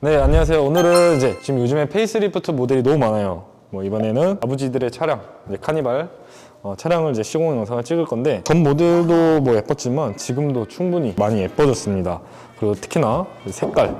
네, 안녕하세요. 오늘은 이제 지금 요즘에 페이스리프트 모델이 너무 많아요. 뭐 이번에는 아버지들의 차량, 이제 카니발 어, 차량을 이제 시공 영상을 찍을 건데 전 모델도 뭐 예뻤지만 지금도 충분히 많이 예뻐졌습니다. 그리고 특히나 색깔,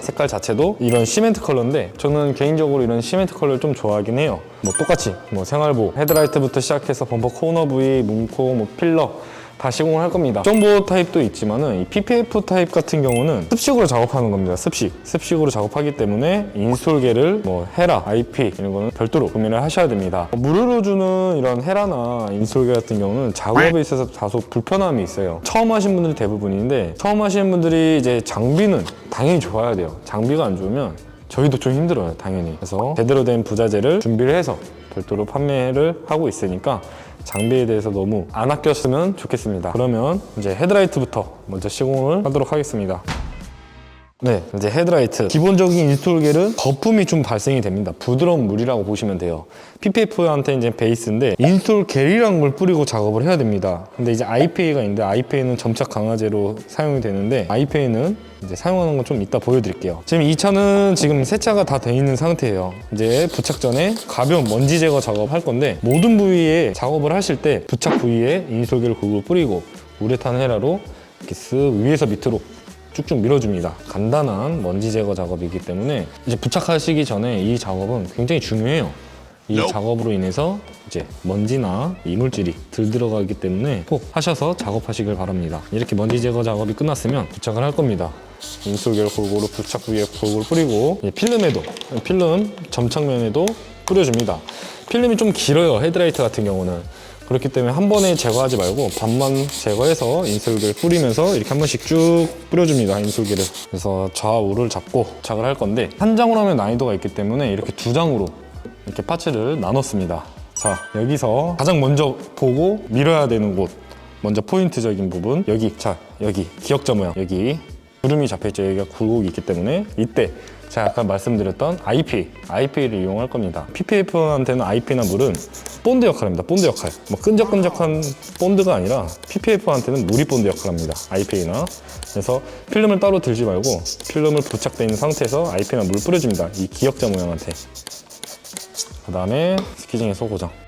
색깔 자체도 이런 시멘트 컬러인데 저는 개인적으로 이런 시멘트 컬러를 좀 좋아하긴 해요. 뭐 똑같이 뭐 생활보, 헤드라이트부터 시작해서 범퍼 코너 부위, 문콕, 뭐 필러 다 시공을 할 겁니다. 정보 타입도 있지만은 이 PPF 타입 같은 경우는 습식으로 작업하는 겁니다. 습식. 습식으로 작업하기 때문에 인솔계를 뭐 헤라, IP 이런 거는 별도로 구매를 하셔야 됩니다. 무료로 주는 이런 헤라나 인솔계 같은 경우는 작업에 있어서 다소 불편함이 있어요. 처음 하신 분들이 대부분인데 처음 하시는 분들이 이제 장비는 당연히 좋아야 돼요. 장비가 안 좋으면 저희도 좀 힘들어요, 당연히. 그래서 제대로 된 부자재를 준비를 해서 별도로 판매를 하고 있으니까 장비에 대해서 너무 안 아꼈으면 좋겠습니다. 그러면 이제 헤드라이트부터 먼저 시공을 하도록 하겠습니다. 네, 이제 헤드라이트. 기본적인 인스톨겔은 거품이 좀 발생이 됩니다. 부드러운 물이라고 보시면 돼요. PPF한테 이제 베이스인데 인스톨겔이란 걸 뿌리고 작업을 해야 됩니다. 근데 이제 IPA가 있는데 IPA는 점착 강화제로 사용이 되는데 IPA는 이제 사용하는 건 좀 이따 보여드릴게요. 지금 이 차는 지금 세차가 다 돼 있는 상태예요. 이제 부착 전에 가벼운 먼지 제거 작업할 건데 모든 부위에 작업을 하실 때 부착 부위에 인스톨겔을 골고루 뿌리고 우레탄 헤라로 이렇게 쓱 위에서 밑으로 쭉쭉 밀어줍니다. 간단한 먼지 제거 작업이기 때문에 이제 부착하시기 전에 이 작업은 굉장히 중요해요. 이 작업으로 인해서 이제 먼지나 이물질이 들 들어가기 때문에 꼭 하셔서 작업하시길 바랍니다. 이렇게 먼지 제거 작업이 끝났으면 부착을 할 겁니다. 인솔겔 골고루 부착 부위에 골고루 뿌리고 이제 필름에도 필름 점착면에도 뿌려줍니다. 필름이 좀 길어요. 헤드라이트 같은 경우는 그렇기 때문에 한 번에 제거하지 말고 반만 제거해서 인솔겔 뿌리면서 이렇게 한 번씩 쭉 뿌려줍니다 인솔겔을 그래서 좌우를 잡고 부착을 할 건데 한 장으로 하면 난이도가 있기 때문에 이렇게 두 장으로 이렇게 파츠를 나눴습니다. 자 여기서 가장 먼저 보고 밀어야 되는 곳 먼저 포인트적인 부분 여기. 자 여기. 기역자 모양. 여기 구름이 잡혀있죠 여기가 굴곡이 있기 때문에 이때 제가 아까 말씀드렸던 IPA, IPA를 이용할 겁니다. PPF한테는 IPA나 물은 본드 역할입니다. 본드 역할. 뭐 끈적끈적한 본드가 아니라 PPF한테는 물이 본드 역할합니다. IPA나. 그래서 필름을 따로 들지 말고 필름을 부착되어 있는 상태에서 IPA나 물 뿌려줍니다. 이 기역자 모양한테. 그 다음에 스키징에서 고정.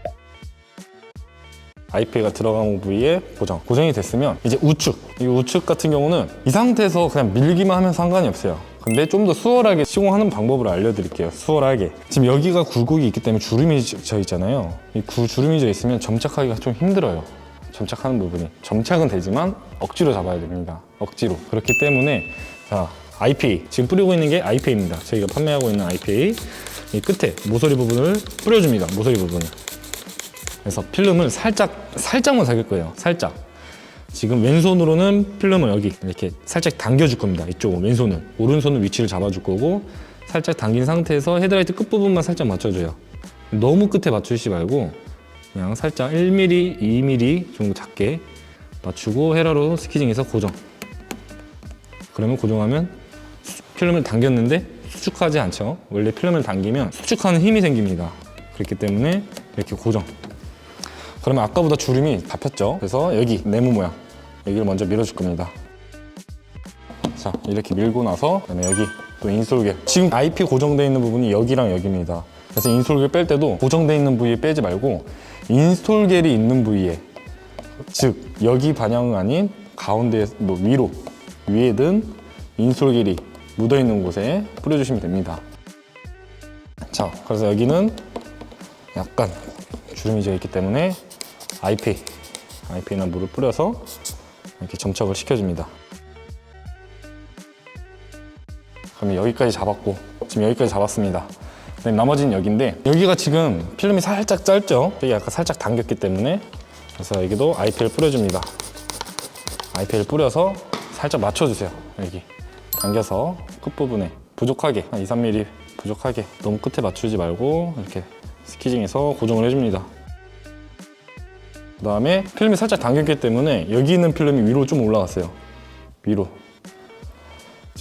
IPA가 들어간 부위에 고정. 고정이 됐으면 이제 우측. 이 우측 같은 경우는 이 상태에서 그냥 밀기만 하면 상관이 없어요. 근데 좀 더 수월하게 시공하는 방법을 알려드릴게요. 수월하게. 지금 여기가 굴곡이 있기 때문에 주름이 져 있잖아요. 이 구, 주름이 져 있으면 점착하기가 좀 힘들어요. 점착하는 부분이. 점착은 되지만 억지로 잡아야 됩니다. 억지로. 그렇기 때문에 자 IPA. 지금 뿌리고 있는 게 IPA입니다. 저희가 판매하고 있는 IPA. 이 끝에 모서리 부분을 뿌려줍니다. 모서리 부분을. 그래서 필름을 살짝 살짝만 사귈 거예요. 살짝. 지금 왼손으로는 필름을 여기 이렇게 살짝 당겨줄 겁니다. 이쪽은 왼손은 오른손은 위치를 잡아줄 거고 살짝 당긴 상태에서 헤드라이트 끝 부분만 살짝 맞춰줘요. 너무 끝에 맞추시지 말고 그냥 살짝 1mm, 2mm 정도 작게 맞추고 헤라로 스키징해서 고정. 그러면 고정하면 수- 필름을 당겼는데 수축하지 않죠. 원래 필름을 당기면 수축하는 힘이 생깁니다. 그렇기 때문에 이렇게 고정. 그러면 아까보다 주름이 잡혔죠. 그래서 여기 네모 모양 여기를 먼저 밀어줄 겁니다. 자 이렇게 밀고 나서 그다음에 여기 또 인솔겔 지금 IP 고정되어 있는 부분이 여기랑 여기입니다. 그래서 인솔겔 뺄 때도 고정되어 있는 부위에 빼지 말고 인솔겔이 있는 부위에 즉 여기 방향은 아닌 가운데 뭐 위로 위에든 인솔겔이 묻어 있는 곳에 뿌려주시면 됩니다. 자 그래서 여기는 약간 주름이 져 있기 때문에 IP, IP나 물을 뿌려서 이렇게 점착을 시켜줍니다. 그러면 여기까지 잡았고 지금 여기까지 잡았습니다. 그다음에 나머지는 여기인데 여기가 지금 필름이 살짝 짧죠? 여기 약간 살짝 당겼기 때문에 그래서 여기도 IP를 뿌려줍니다. IP를 뿌려서 살짝 맞춰주세요. 여기 당겨서 끝부분에 부족하게 한 2, 3mm 부족하게 너무 끝에 맞추지 말고 이렇게 스키징해서 고정을 해줍니다. 그 다음에 필름이 살짝 당겼기 때문에 여기 있는 필름이 위로 좀 올라갔어요. 위로.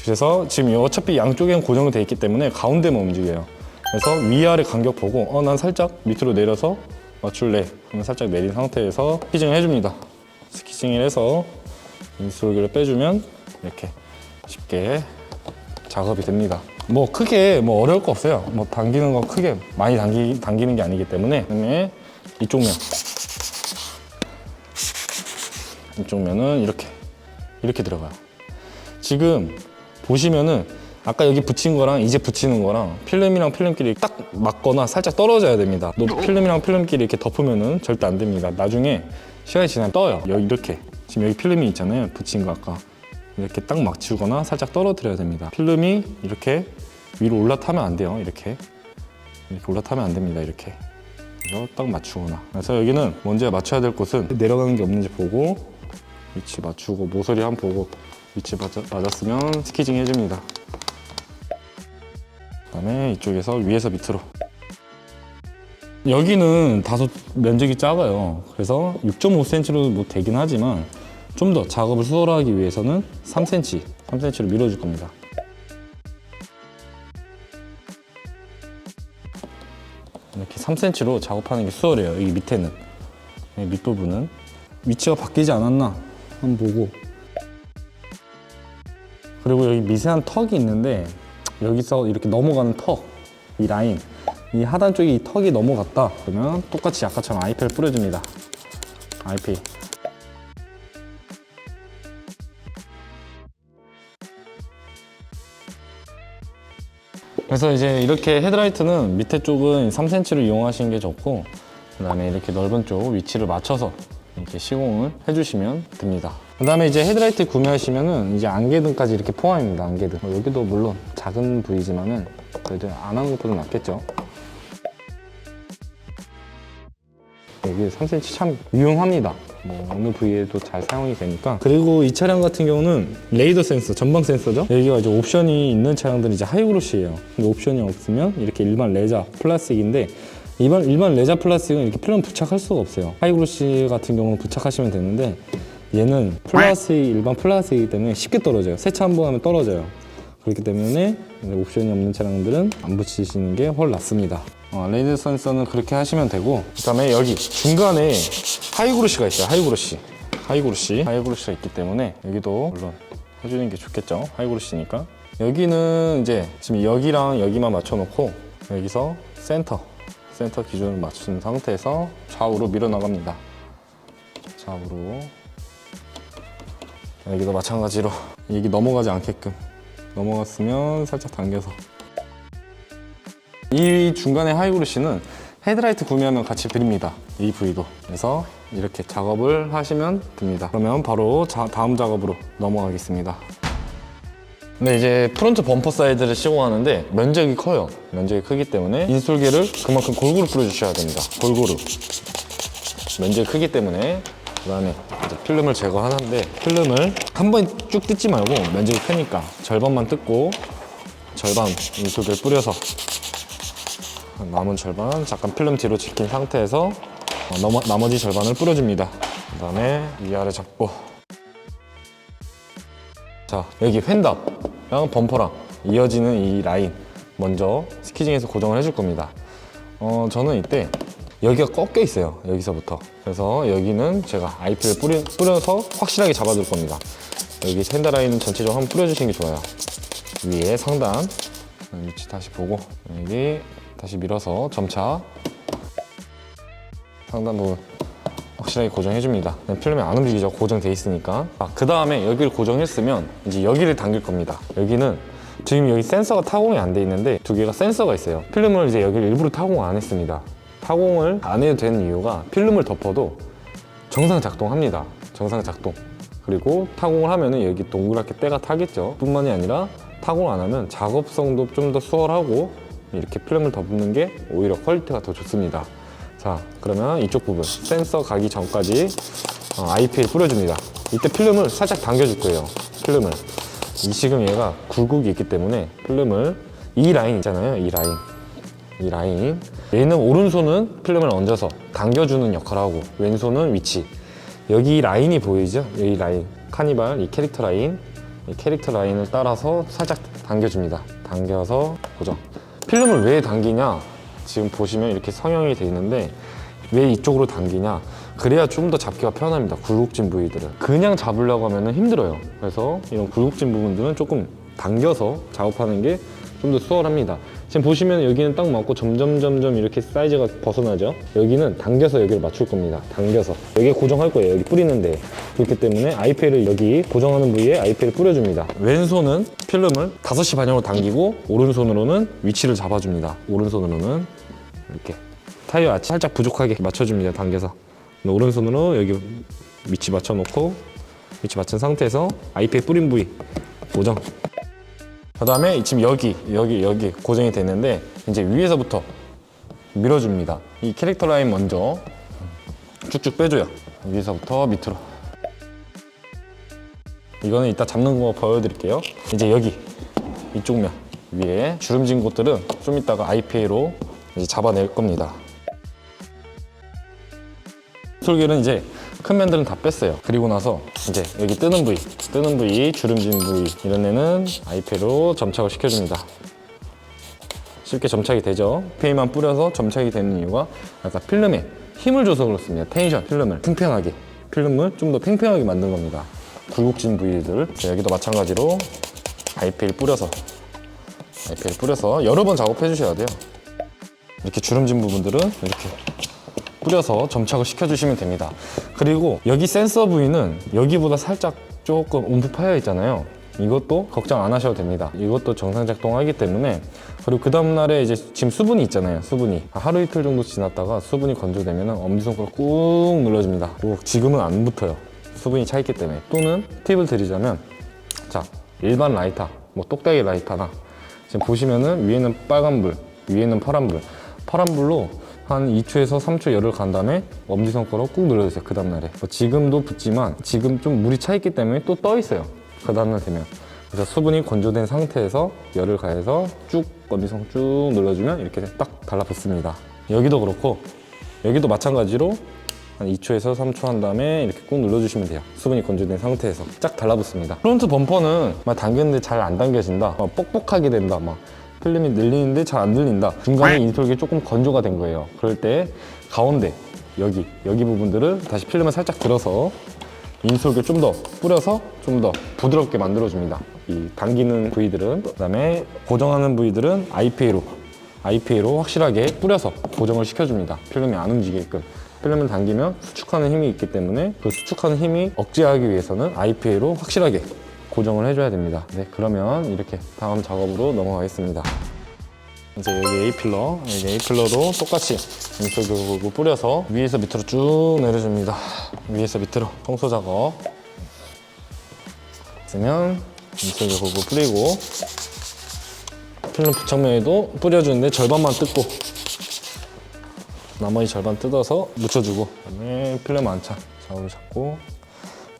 그래서 지금 어차피 양쪽엔 고정이 돼 있기 때문에 가운데만 움직여요. 그래서 위아래 간격 보고 어 난 살짝 밑으로 내려서 맞출래. 그러면 살짝 내린 상태에서 스키징을 해줍니다. 스키징을 해서 인솔기를 빼주면 이렇게 쉽게 작업이 됩니다. 뭐 크게 뭐 어려울 거 없어요. 뭐 당기는 거 크게 많이 당기, 당기는 게 아니기 때문에 그다음에 이쪽 면 이쪽 면은 이렇게 이렇게 들어가요. 지금 보시면은 아까 여기 붙인 거랑 이제 붙이는 거랑 필름이랑 필름끼리 딱 맞거나 살짝 떨어져야 됩니다. 너 필름이랑 필름끼리 이렇게 덮으면은 절대 안 됩니다. 나중에 시간이 지나면 떠요. 여기 이렇게 지금 여기 필름이 있잖아요. 붙인 거 아까 이렇게 딱 맞추거나 살짝 떨어뜨려야 됩니다. 필름이 이렇게 위로 올라타면 안 돼요. 이렇게 이렇게 올라타면 안 됩니다. 이렇게 딱 맞추거나 그래서 여기는 먼저 맞춰야 될 곳은 내려가는 게 없는지 보고 위치 맞추고 모서리 한번 보고 위치 맞아, 맞았으면 스키징 해줍니다. 그 다음에 이쪽에서 위에서 밑으로 여기는 다소 면적이 작아요. 그래서 6.5cm로 뭐 되긴 하지만 좀 더 작업을 수월하기 위해서는 3cm, 3cm로 밀어줄 겁니다. 이렇게 3cm로 작업하는 게 수월해요. 여기 밑에는 이 밑부분은 위치가 바뀌지 않았나 한번 보고 그리고 여기 미세한 턱이 있는데 여기서 이렇게 넘어가는 턱, 이 라인, 이 하단 쪽에 이 턱이 넘어갔다 그러면 똑같이 아까처럼 아이패를 뿌려줍니다. 아이패. 그래서 이제 이렇게 헤드라이트는 밑에 쪽은 3cm를 이용하시는 게 좋고 그 다음에 이렇게 넓은 쪽 위치를 맞춰서 이렇게 시공을 해주시면 됩니다. 그 다음에 이제 헤드라이트 구매하시면은 이제 안개등까지 이렇게 포함입니다. 안개등. 뭐 여기도 물론 작은 부위지만은 그래도 안 하는 것보다 낫겠죠. 여기 3cm 참 유용합니다. 뭐 어느 부위에도 잘 사용이 되니까. 그리고 이 차량 같은 경우는 레이더 센서, 전방 센서죠. 여기가 이제 옵션이 있는 차량들은 이제 하이그로시예요. 옵션이 없으면 이렇게 일반 레자 플라스틱인데 일반 일반 레자 플라스틱은 이렇게 필름 부착할 수가 없어요. 하이그로시 같은 경우는 부착하시면 되는데 얘는 플라스틱 일반 플라스틱이기 때문에 쉽게 떨어져요. 세차 한 번 하면 떨어져요. 그렇기 때문에 옵션이 없는 차량들은 안 붙이시는 게 훨 낫습니다. 어, 레이더 센서는 그렇게 하시면 되고 그 다음에 여기 중간에 하이그로시가 있어요. 하이그로시, 하이그로시, 하이그로시가 있기 때문에 여기도 물론 해주는 게 좋겠죠. 하이그로시니까 여기는 이제 지금 여기랑 여기만 맞춰놓고 여기서 센터, 센터 기준을 맞춘 상태에서 좌우로 밀어 나갑니다. 좌우로. 여기도 마찬가지로 여기 넘어가지 않게끔 넘어갔으면 살짝 당겨서. 이 중간에 하이그루시는 헤드라이트 구매하면 같이 드립니다. 이 부위도. 그래서 이렇게 작업을 하시면 됩니다. 그러면 바로 자- 다음 작업으로 넘어가겠습니다 네 이제 프론트 범퍼 사이드를 시공하는데 면적이 커요. 면적이 크기 때문에 인솔계를 그만큼 골고루 뿌려주셔야 됩니다. 골고루. 면적이 크기 때문에. 그다음에 이제 필름을 제거하는데 필름을 한 번에 쭉 뜯지 말고 면적이 크니까 절반만 뜯고 절반 인솔을 뿌려서 남은 절반 잠깐 필름 뒤로 지킨 상태에서 어, 나머지 절반을 뿌려줍니다. 그 다음에 위아래 잡고 자 여기 휀답랑 범퍼랑 이어지는 이 라인 먼저 스키징에서 고정을 해줄 겁니다. 어 저는 이때 여기가 꺾여 있어요 여기서부터. 그래서 여기는 제가 아이피를 뿌려, 뿌려서 확실하게 잡아줄 겁니다. 여기 샌드 라인은 전체적으로 한번 뿌려주시는 게 좋아요. 위에 상단 위치 다시 보고 여기 다시 밀어서 점차 상단 부분 확실하게 고정해줍니다. 필름이 안 움직이죠. 고정돼 있으니까. 아, 그 다음에 여기를 고정했으면 이제 여기를 당길 겁니다. 여기는 지금 여기 센서가 타공이 안 돼 있는데 두 개가 센서가 있어요. 필름을 이제 여기를 일부러 타공 안 했습니다. 타공을 안 해도 되는 이유가 필름을 덮어도 정상 작동합니다. 정상 작동. 그리고 타공을 하면은 여기 동그랗게 때가 타겠죠. 뿐만이 아니라 타공을 안 하면 작업성도 좀 더 수월하고 이렇게 필름을 덮는 게 오히려 퀄리티가 더 좋습니다. 자, 그러면 이쪽 부분 센서 가기 전까지 어, IP를 뿌려줍니다. 이때 필름을 살짝 당겨줄 거예요. 필름을. 이 지금 얘가 굴곡이 있기 때문에 필름을 이 라인 있잖아요. 이 라인. 이 라인. 얘는 오른손은 필름을 얹어서 당겨주는 역할을 하고 왼손은 위치. 여기 라인이 보이죠? 여기 라인. 카니발 이 캐릭터 라인. 이 캐릭터 라인을 따라서 살짝 당겨줍니다. 당겨서 고정. 필름을 왜 당기냐? 지금 보시면 이렇게 성형이 돼 있는데 왜 이쪽으로 당기냐? 그래야 좀 더 잡기가 편합니다. 굴곡진 부위들은. 그냥 잡으려고 하면 힘들어요. 그래서 이런 굴곡진 부분들은 조금 당겨서 작업하는 게 좀 더 수월합니다. 지금 보시면 여기는 딱 맞고 점점 점점 이렇게 사이즈가 벗어나죠. 여기는 당겨서 여기를 맞출 겁니다. 당겨서 여기 고정할 거예요. 여기 뿌리는데 그렇기 때문에 아이패를 여기 고정하는 부위에 아이패를 뿌려줍니다. 왼손은 필름을 5시 방향으로 당기고 오른손으로는 위치를 잡아줍니다. 오른손으로는 이렇게 타이어 아치 살짝 부족하게 맞춰줍니다. 당겨서 오른손으로 여기 위치 맞춰놓고 위치 맞춘 상태에서 아이패 뿌린 부위 고정. 그 다음에 지금 여기, 여기, 여기 고정이 됐는데 이제 위에서부터 밀어줍니다. 이 캐릭터 라인 먼저 쭉쭉 빼줘요. 위에서부터 밑으로. 이거는 이따 잡는 거 보여드릴게요. 이제 여기 이쪽 면 위에 주름진 곳들은 좀 이따가 IPA로 이제 잡아낼 겁니다. 솔개는 이제 큰 면들은 다 뺐어요. 그리고 나서 이제 여기 뜨는 부위, 뜨는 부위, 주름진 부위 이런 데는 아이패로 점착을 시켜줍니다. 쉽게 점착이 되죠. 페이만 뿌려서 점착이 되는 이유가 약간 필름에 힘을 줘서 그렇습니다. 텐션, 필름을 팽팽하게, 필름을 좀 더 팽팽하게 만든 겁니다. 굴곡진 부위들 자, 여기도 마찬가지로 아이패를 뿌려서 아이패를 뿌려서 여러 번 작업해 주셔야 돼요. 이렇게 주름진 부분들은 이렇게 뿌려서 점착을 시켜주시면 됩니다. 그리고 여기 센서 부위는 여기보다 살짝 조금 움푹 파여 있잖아요. 이것도 걱정 안 하셔도 됩니다. 이것도 정상 작동하기 때문에 그리고 그 다음날에 이제 지금 수분이 있잖아요. 수분이 하루 이틀 정도 지났다가 수분이 건조되면 엄지손가락 꾹 눌러줍니다. 꼭 지금은 안 붙어요. 수분이 차 있기 때문에 또는 팁을 드리자면 자 일반 라이터 뭐 똑딱이 라이터나 지금 보시면은 위에는 빨간 불 위에는 파란 불 파란 불로 한 2초에서 3초 열을 간 다음에 엄지손가락 꾹 눌러주세요 그 다음날에 뭐 지금도 붙지만 지금 좀 물이 차 있기 때문에 또 떠 있어요 그 다음날 되면 그래서 수분이 건조된 상태에서 열을 가해서 쭉 엄지손 쭉 눌러주면 이렇게 딱 달라붙습니다 여기도 그렇고 여기도 마찬가지로 한 2초에서 3초 한 다음에 이렇게 꾹 눌러주시면 돼요. 수분이 건조된 상태에서 쫙 달라붙습니다. 프론트 범퍼는 막 당겼는데 잘 안 당겨진다. 막 뻑뻑하게 된다. 막 필름이 늘리는데 잘 안 늘린다. 중간에 인솔이 조금 건조가 된 거예요. 그럴 때 가운데 여기 여기 부분들을 다시 필름을 살짝 들어서 인솔을 좀 더 뿌려서 좀 더 부드럽게 만들어줍니다. 이 당기는 부위들은 그다음에 고정하는 부위들은 IPA로 IPA로 확실하게 뿌려서 고정을 시켜줍니다. 필름이 안 움직이게끔. 필름을 당기면 수축하는 힘이 있기 때문에 그 수축하는 힘이 억제하기 위해서는 IPA로 확실하게 고정을 해줘야 됩니다. 네, 그러면 이렇게 다음 작업으로 넘어가겠습니다. 이제 여기 A 필러, 여기 A 필러도 똑같이 인솔교구 뿌려서 위에서 밑으로 쭉 내려줍니다. 위에서 밑으로 청소 작업. 있으면 인솔교구 뿌리고 필름 부착면에도 뿌려주는데 절반만 뜯고 나머지 절반 뜯어서 묻혀주고 그다음에 필름 안착 좌우를 잡고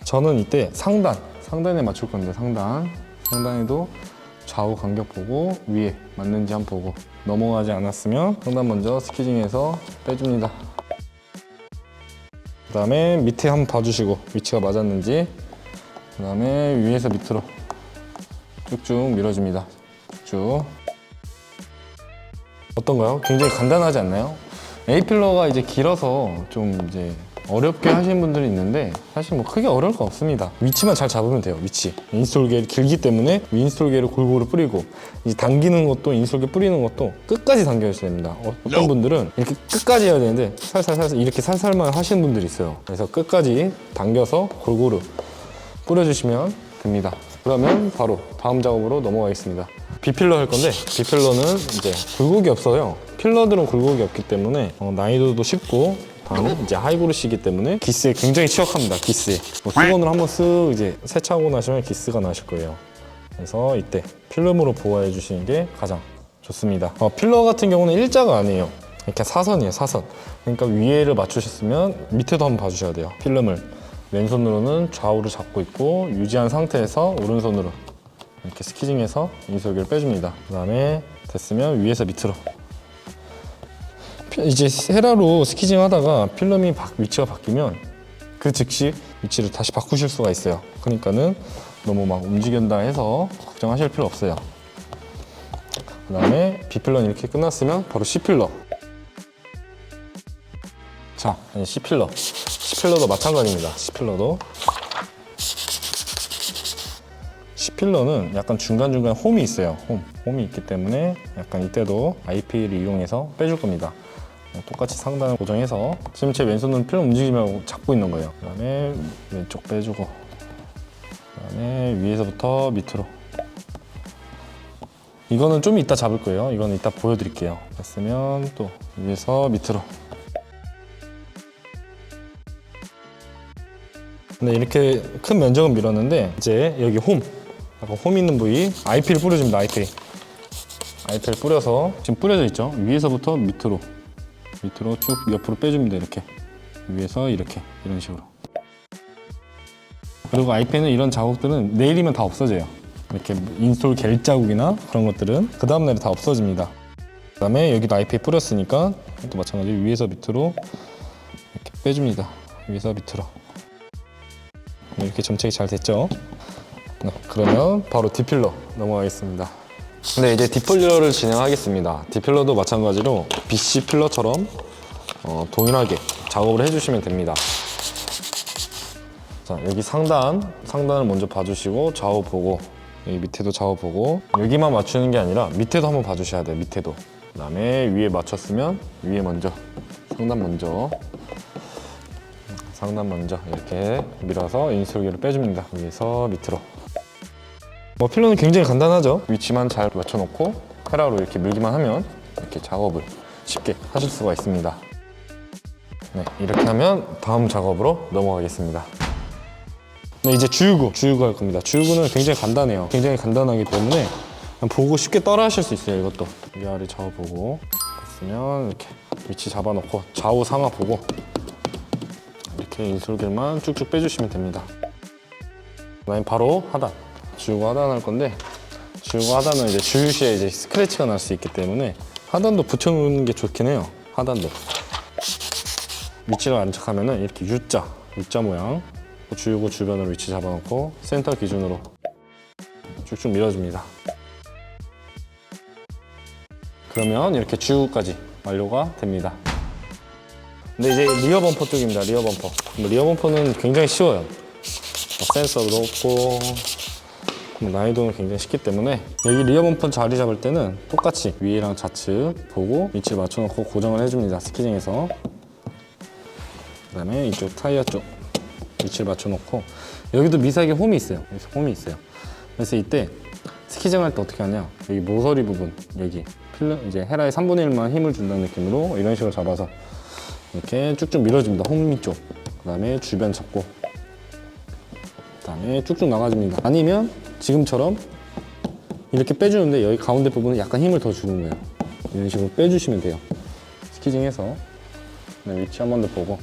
저는 이때 상단 상단에 맞출 건데 상단 상단에도 좌우 간격 보고 위에 맞는지 한번 보고 넘어가지 않았으면 상단 먼저 스키징해서 빼줍니다 그 다음에 밑에 한번 봐주시고 위치가 맞았는지 그 다음에 위에서 밑으로 쭉쭉 밀어줍니다 쭉 어떤가요? 굉장히 간단하지 않나요? A필러가 이제 길어서 좀 이제 어렵게 하시는 분들이 있는데 사실 뭐 크게 어려울 거 없습니다. 위치만 잘 잡으면 돼요. 위치. 인스톨게를 길기 때문에 인스톨게를 골고루 뿌리고 이제 당기는 것도 인스톨게 뿌리는 것도 끝까지 당겨주셔야 됩니다. 어, 어떤 분들은 이렇게 끝까지 해야 되는데 살살살살 이렇게 살살만 하시는 분들이 있어요. 그래서 끝까지 당겨서 골고루 뿌려주시면 됩니다. 그러면 바로 다음 작업으로 넘어가겠습니다. 비필러 할 건데 비필러는 이제 굴곡이 없어요. 필러들은 굴곡이 없기 때문에 어, 난이도도 쉽고 다음에 이제 하이브루시기 때문에 기스에 굉장히 취약합니다. 기스에 뭐 수건으로 한번 쓱 이제 세차하고 나시면 기스가 나실 거예요. 그래서 이때 필름으로 보호해 주시는 게 가장 좋습니다. 어, 필러 같은 경우는 일자가 아니에요. 이렇게 사선이에요, 사선. 그러니까 위에를 맞추셨으면 밑에도 한번 봐주셔야 돼요. 필름을 왼손으로는 좌우를 잡고 있고 유지한 상태에서 오른손으로 이렇게 스키징해서 인솔기를 빼줍니다. 그 다음에 됐으면 위에서 밑으로 피- 이제 세라로 스키징 하다가 필름이 바- 위치가 바뀌면 그 즉시 위치를 다시 바꾸실 수가 있어요. 그러니까는 너무 막 움직인다 해서 걱정하실 필요 없어요. 그 다음에 B필러는 이렇게 끝났으면 바로 C필러. 자, C필러. C필러도 마찬가지입니다. C필러도. C필러는 약간 중간중간 홈이 있어요. 홈. 홈이 있기 때문에 약간 이때도 IP를 이용해서 빼줄 겁니다. 똑같이 상단을 고정해서 지금 제 왼손은 필러 움직이지 말고 잡고 있는 거예요. 그 다음에 왼쪽 빼주고 그 다음에 위에서부터 밑으로 이거는 좀 이따 잡을 거예요. 이거는 이따 보여드릴게요. 됐으면 또 위에서 밑으로 네, 이렇게 큰 면적은 밀었는데 이제 여기 홈, 약간 홈 있는 부위 IP를 뿌려줍니다. IP. IP를 뿌려서 지금 뿌려져 있죠. 위에서부터 밑으로 밑으로 쭉 옆으로 빼줍니다. 이렇게 위에서 이렇게 이런 식으로. 그리고 IP는 이런 자국들은 내일이면 다 없어져요. 이렇게 인솔 겔 자국이나 그런 것들은 그 다음 날에 다 없어집니다. 그 다음에 여기도 IP 뿌렸으니까 또 마찬가지로 위에서 밑으로 이렇게 빼줍니다. 위에서 밑으로. 이렇게 점책이 잘 됐죠? 네, 그러면 바로 디필러 넘어가겠습니다. 네, 이제 디필러를 진행하겠습니다. 디필러도 마찬가지로 BC 필러처럼 어, 동일하게 작업을 해주시면 됩니다. 자, 여기 상단, 상단을 먼저 봐주시고 좌우 보고 여기 밑에도 좌우 보고 여기만 맞추는 게 아니라 밑에도 한번 봐주셔야 돼요. 밑에도. 그 다음에 위에 맞췄으면 위에 먼저 상단 먼저 상단 먼저 이렇게 밀어서 인솔기를 빼줍니다. 위에서 밑으로. 뭐 필러는 굉장히 간단하죠. 위치만 잘 맞춰놓고 헤라로 이렇게 밀기만 하면 이렇게 작업을 쉽게 하실 수가 있습니다. 네, 이렇게 하면 다음 작업으로 넘어가겠습니다. 네, 이제 주유구, 주유구 할 겁니다. 주유구는 굉장히 간단해요. 굉장히 간단하기 때문에 보고 쉽게 따라 하실 수 있어요, 이것도. 위아래 좌우 보고 됐으면 이렇게 위치 잡아놓고 좌우 상하 보고 이렇게 인솔길만 쭉쭉 빼주시면 됩니다. 그다음에 바로 하단, 주유구 하단 할 건데 주유구 하단은 이제 주유 시에 이제 스크래치가 날 수 있기 때문에 하단도 붙여놓는 게 좋긴 해요. 하단도 위치를 안착하면은 이렇게 U자, U자 모양 주유구 주변으로 위치 잡아놓고 센터 기준으로 쭉쭉 밀어줍니다. 그러면 이렇게 주유구까지 완료가 됩니다. 근데 이제 리어 범퍼 쪽입니다. 리어 범퍼. 뭐 리어 범퍼는 굉장히 쉬워요. 뭐 센서도 없고 뭐 난이도는 굉장히 쉽기 때문에 여기 리어 범퍼 자리 잡을 때는 똑같이 위랑 좌측 보고 위치를 맞춰놓고 고정을 해줍니다. 스키징에서 그 다음에 이쪽 타이어 쪽 위치를 맞춰놓고 여기도 미세하게 홈이 있어요. 여기 홈이 있어요. 그래서 이때 스키징 할때 어떻게 하냐 여기 모서리 부분 여기 필러 이제 헤라의 3분의 1만 힘을 준다는 느낌으로 이런 식으로 잡아서 이렇게 쭉쭉 밀어줍니다. 홈미 쪽. 그 다음에 주변 잡고. 그 다음에 쭉쭉 나가줍니다. 아니면 지금처럼 이렇게 빼주는데 여기 가운데 부분은 약간 힘을 더 주는 거예요. 이런 식으로 빼주시면 돼요. 스키징 해서 네, 위치 한 번 더 보고.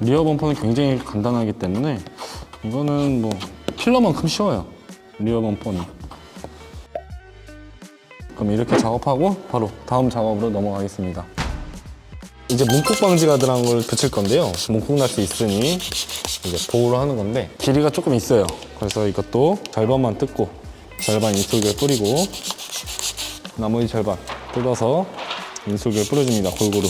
리어 범퍼는 굉장히 간단하기 때문에 이거는 뭐 필러만큼 쉬워요. 리어 범퍼는. 그럼 이렇게 작업하고 바로 다음 작업으로 넘어가겠습니다. 이제 문콕 방지 가드라는 걸 붙일 건데요. 문콕 날수 있으니 이제 보호를 하는 건데 길이가 조금 있어요. 그래서 이것도 절반만 뜯고 절반 인솔기를 뿌리고 나머지 절반 뜯어서 인솔기를 뿌려줍니다. 골고루.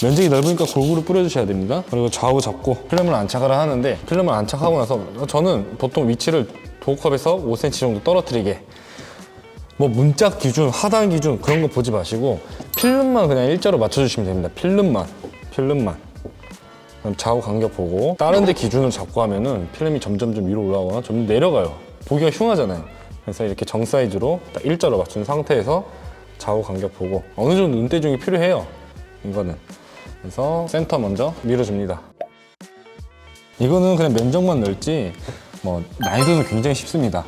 면적이 넓으니까 골고루 뿌려주셔야 됩니다. 그리고 좌우 잡고 필름을 안착을 하는데 필름을 안착하고 나서 저는 보통 위치를 도어컵에서 5cm 정도 떨어뜨리게 뭐 문짝 기준, 하단 기준 그런 거 보지 마시고 필름만 그냥 일자로 맞춰주시면 됩니다. 필름만, 필름만. 그럼 좌우 간격 보고 다른 데 기준을 잡고 하면은 필름이 점점 좀 위로 올라가거나 좀 내려가요. 보기가 흉하잖아요. 그래서 이렇게 정 사이즈로 딱 일자로 맞춘 상태에서 좌우 간격 보고 어느 정도 눈대중이 필요해요. 이거는. 그래서 센터 먼저 밀어줍니다. 이거는 그냥 면적만 넓지 뭐 난이도는 굉장히 쉽습니다.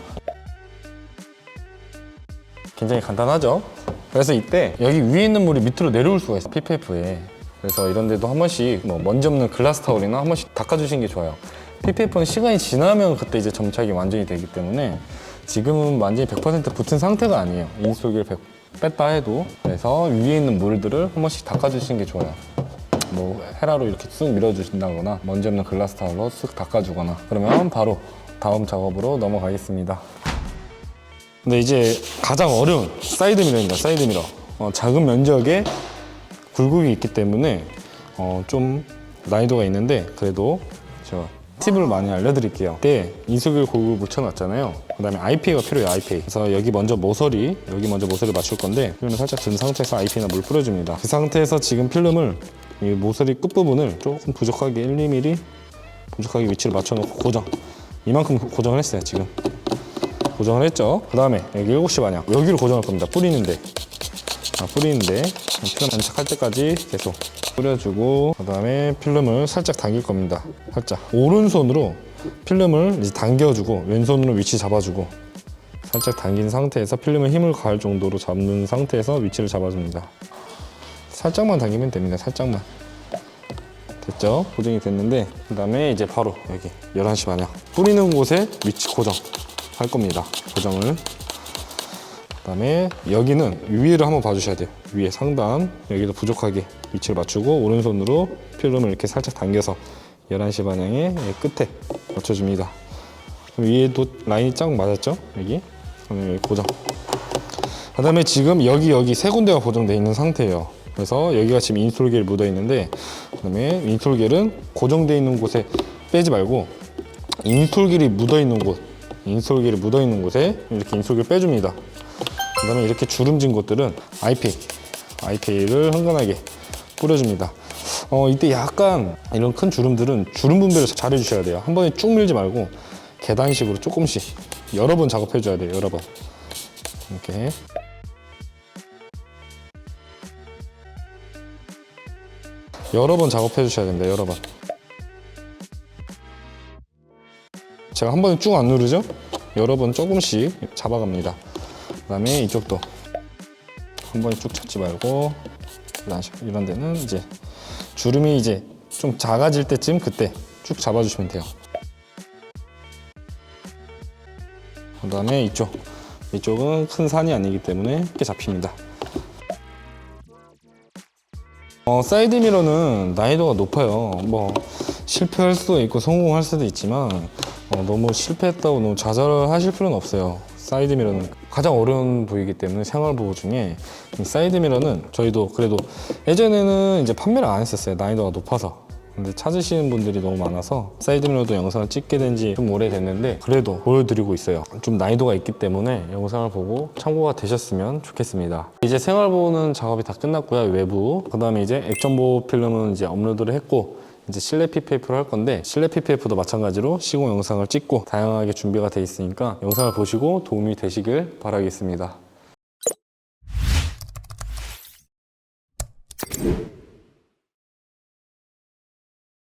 굉장히 간단하죠? 그래서 이때 여기 위에 있는 물이 밑으로 내려올 수가 있어요. PPF에. 그래서 이런 데도 한 번씩 뭐 먼지 없는 글라스 타올이나 한 번씩 닦아주시는 게 좋아요. PPF는 시간이 지나면 그때 이제 점착이 완전히 되기 때문에 지금은 완전히 100% 붙은 상태가 아니에요. 인솔기를 100 뺐다 해도 그래서 위에 있는 물들을 한 번씩 닦아주시는 게 좋아요. 뭐 헤라로 이렇게 쓱 밀어주신다거나 먼지 없는 글라스 타올로 쓱 닦아주거나 그러면 바로 다음 작업으로 넘어가겠습니다. 근데 이제 가장 어려운 사이드 미러입니다. 사이드 미러. 어, 작은 면적에 굴곡이 있기 때문에 어, 좀 난이도가 있는데 그래도 제가 팁을 많이 알려드릴게요. 그때 인수기를 골고루 묻혀놨잖아요. 그 다음에 IPA가 필요해요, IPA. 그래서 여기 먼저 모서리, 여기 먼저 모서리 맞출 건데 필름을 살짝 든 상태에서 IPA나 물 뿌려줍니다. 그 상태에서 지금 필름을 이 모서리 끝부분을 조금 부족하게 1, 2mm 부족하게 위치를 맞춰놓고 고정. 이만큼 고- 고정을 했어요, 지금. 고정을 했죠. 그 다음에 여기 7시 반향. 여기로 고정할 겁니다, 뿌리는데. 아, 뿌리는데. 필름 안착할 때까지 계속 뿌려주고 그 다음에 필름을 살짝 당길 겁니다. 살짝. 오른손으로 필름을 이제 당겨주고 왼손으로 위치 잡아주고 살짝 당긴 상태에서 필름에 힘을 가할 정도로 잡는 상태에서 위치를 잡아줍니다. 살짝만 당기면 됩니다. 살짝만. 됐죠? 고정이 됐는데 그 다음에 이제 바로 여기 11시 반향. 뿌리는 곳에 위치 고정 할 겁니다 고정을 그다음에 여기는 위를 한번 봐주셔야 돼요. 위에 상단 여기도 부족하게 위치를 맞추고 오른손으로 필름을 이렇게 살짝 당겨서 11시 방향의 끝에 맞춰줍니다. 그럼 위에도 라인이 쫙 맞았죠? 여기 그다음에 여기 고정. 그다음에 지금 여기 여기 세 군데가 고정되어 있는 상태예요. 그래서 여기가 지금 인솔겔 묻어 있는데 그다음에 인솔겔은 고정되어 있는 곳에 빼지 말고 인솔겔이 묻어 있는 곳, 인솔겔이 묻어 있는 곳에 이렇게 인솔겔 빼줍니다. 그 다음에 이렇게 주름진 곳들은 IPA, IPA를 흥건하게 뿌려줍니다. 어, 이때 약간 이런 큰 주름들은 주름 분배를 잘 해주셔야 돼요. 한 번에 쭉 밀지 말고 계단식으로 조금씩 여러 번 작업해줘야 돼요. 여러 번 이렇게 여러 번 작업해 주셔야 됩니다. 여러 번. 제가 한 번에 쭉 안 누르죠? 여러 번 조금씩 잡아갑니다. 그 다음에 이쪽도 한 번에 쭉 찾지 말고 이런 데는 이제 주름이 이제 좀 작아질 때쯤 그때 쭉 잡아주시면 돼요. 그 다음에 이쪽 이쪽은 큰 산이 아니기 때문에 이렇게 잡힙니다. 어, 사이드 미러는 난이도가 높아요. 뭐 실패할 수도 있고 성공할 수도 있지만 어, 너무 실패했다고 너무 좌절을 하실 필요는 없어요. 사이드 미러는 가장 어려운 부위이기 때문에 생활 보호 중에 이 사이드 미러는 저희도 그래도 예전에는 이제 판매를 안 했었어요. 난이도가 높아서. 근데 찾으시는 분들이 너무 많아서 사이드 미러도 영상을 찍게 된 지 좀 오래됐는데 그래도 보여드리고 있어요. 좀 난이도가 있기 때문에 영상을 보고 참고가 되셨으면 좋겠습니다. 이제 생활보호는 작업이 다 끝났고요. 외부. 그 다음에 이제 액션 보호 필름은 이제 업로드를 했고 이제 실내 PPF를 할 건데 실내 PPF도 마찬가지로 시공 영상을 찍고 다양하게 준비가 돼 있으니까 영상을 보시고 도움이 되시길 바라겠습니다.